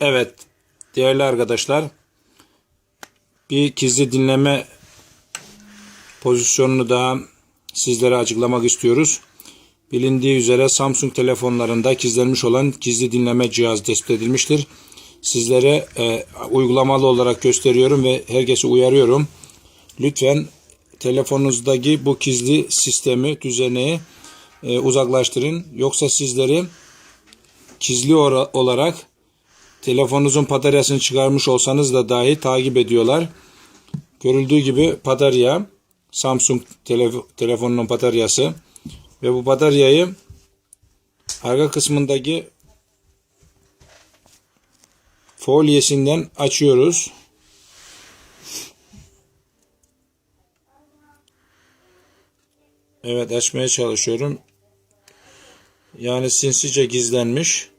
Evet değerli arkadaşlar bir gizli dinleme pozisyonunu daha sizlere açıklamak istiyoruz. Bilindiği üzere Samsung telefonlarında gizlenmiş olan gizli dinleme cihazı tespit edilmiştir. Sizlere e, uygulamalı olarak gösteriyorum ve herkesi uyarıyorum. Lütfen telefonunuzdaki bu gizli sistemi, düzeneği e, uzaklaştırın. Yoksa sizleri gizli olarak telefonunuzun bataryasını çıkarmış olsanız da dahi takip ediyorlar. Görüldüğü gibi batarya Samsung telef- telefonunun bataryası ve bu bataryayı arka kısmındaki folyesinden açıyoruz. Evet açmaya çalışıyorum. Yani sinsice gizlenmiş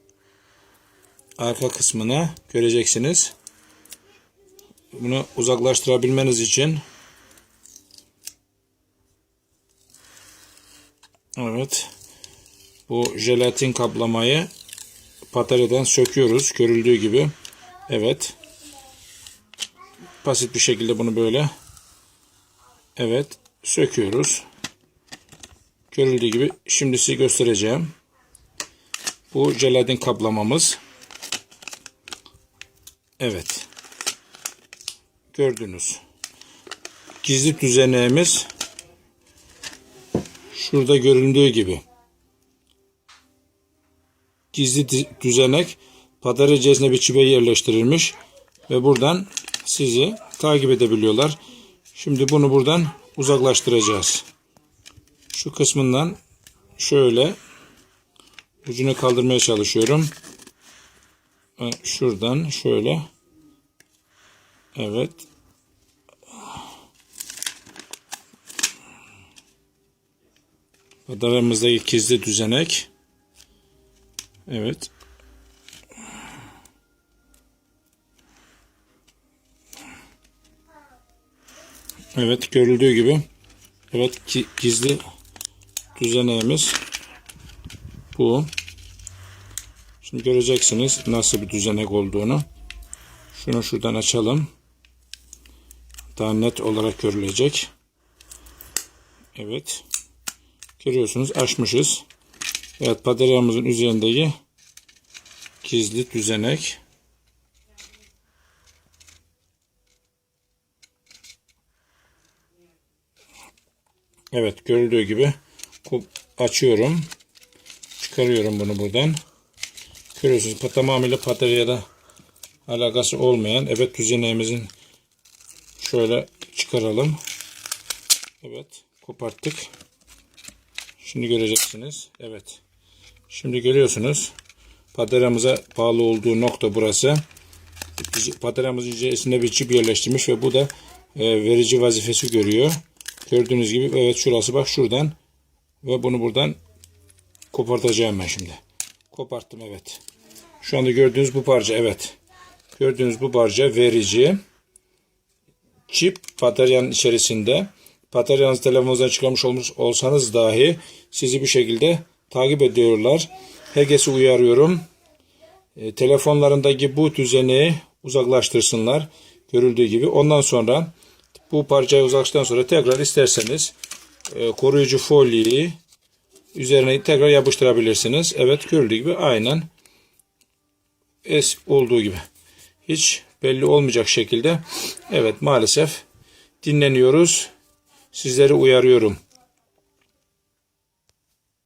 arka kısmına göreceksiniz. Bunu uzaklaştırabilmeniz için Evet. Bu jelatin kaplamayı bataryadan söküyoruz. Görüldüğü gibi. Evet. Basit bir şekilde bunu böyle Evet. Söküyoruz. Görüldüğü gibi. Şimdi size göstereceğim. Bu jelatin kaplamamız. Evet. Gördünüz. Gizli düzeneğimiz şurada göründüğü gibi. Gizli düzenek batarya içerisine bir çipe yerleştirilmiş ve buradan sizi takip edebiliyorlar. Şimdi bunu buradan uzaklaştıracağız. Şu kısmından şöyle ucunu kaldırmaya çalışıyorum. Şuradan şöyle. Evet. Bataryamızdaki gizli düzenek. Evet. Evet görüldüğü gibi. Evet gizli düzeneğimiz bu. Şimdi göreceksiniz nasıl bir düzenek olduğunu. Şunu şuradan açalım. Daha net olarak görülecek. Evet. Görüyorsunuz açmışız. Evet bataryamızın üzerindeki gizli düzenek. Evet görüldüğü gibi açıyorum. Çıkarıyorum bunu buradan. Görüyorsunuz tamamıyla bataryada alakası olmayan evet düzeneğimizin şöyle çıkaralım. Evet koparttık. Şimdi göreceksiniz. Evet. Şimdi görüyorsunuz. Bataryamıza bağlı olduğu nokta burası. Bataryamızın içerisinde bir çip yerleştirmiş ve bu da e, verici vazifesi görüyor. Gördüğünüz gibi evet şurası bak şuradan ve bunu buradan kopartacağım ben şimdi. Koparttım evet. Şu anda gördüğünüz bu parça evet. Gördüğünüz bu parça verici. Çip bataryanın içerisinde. Bataryanızı telefonunuzdan çıkarmış olmuş olsanız dahi sizi bir şekilde takip ediyorlar. Herkesi uyarıyorum. E, telefonlarındaki bu düzeni uzaklaştırsınlar. Görüldüğü gibi. Ondan sonra bu parçayı uzaklaştıktan sonra tekrar isterseniz e, koruyucu folyeyi üzerine tekrar yapıştırabilirsiniz. Evet görüldüğü gibi aynen es olduğu gibi. Hiç belli olmayacak şekilde evet maalesef dinleniyoruz. Sizleri uyarıyorum.